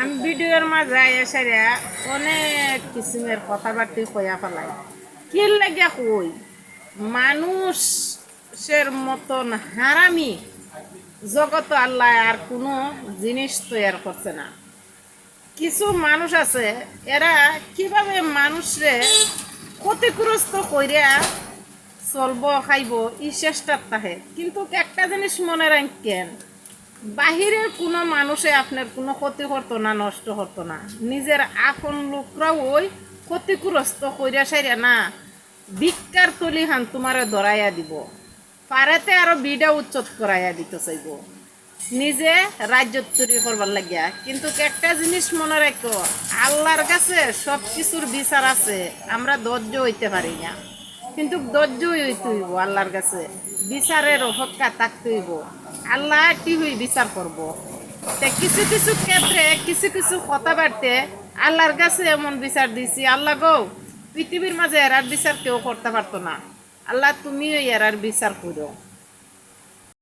আমি ভিডিওর মাঝে এসারিয়া অনেক কিসিমের কথাবার্তি কইয়া ফেলাই। কি লাগিয়া কই? মানুষের মতন হারামি জগত আল্লাহ আর কোনো জিনিস তৈয়ার করছে না। কিছু মানুষ আছে, এরা কীভাবে মানুষরে ক্ষতিগ্রস্ত কইরা চলব, খাইব ই চেষ্টার তাহে। কিন্তু একটা জিনিস মনে রাখেন বাহিরের কোনো মানুষে আপনার কোনো ক্ষতি করতো না, নষ্ট করতো না। নিজের আপন লোকরাও ওই ক্ষতিগ্রস্ত কইরা সাইরা না, ভিক্ষার তলি হান তোমারে ধরাইয়া দিব। পারেতে আরও বিডা উচ্চত করাইয়া দিতে চাইব। নিজে রাজ্য তৈরি করবার লাগিয়া। কিন্তু একটা জিনিস মনে রাখো, আল্লাহর কাছে সব কিছুর বিচার আছে, আমরা ধৈর্য হইতে পারি না। কিন্তু ধৈর্য হইতে হইব আল্লাহর কাছে। বিচারের হক্কা থাকতে হইব আল্লাহ কি হই বিচার করব। তে কিছু কিছু ক্ষেত্রে, কিছু কিছু কথা কথাবার্তে আল্লাহর কাছে এমন বিচার দিছি, আল্লাহ গো, পৃথিবীর মাঝে এরার বিচার কেউ করতে পারতো না। আল্লাহ তুমিও এরার বিচার করো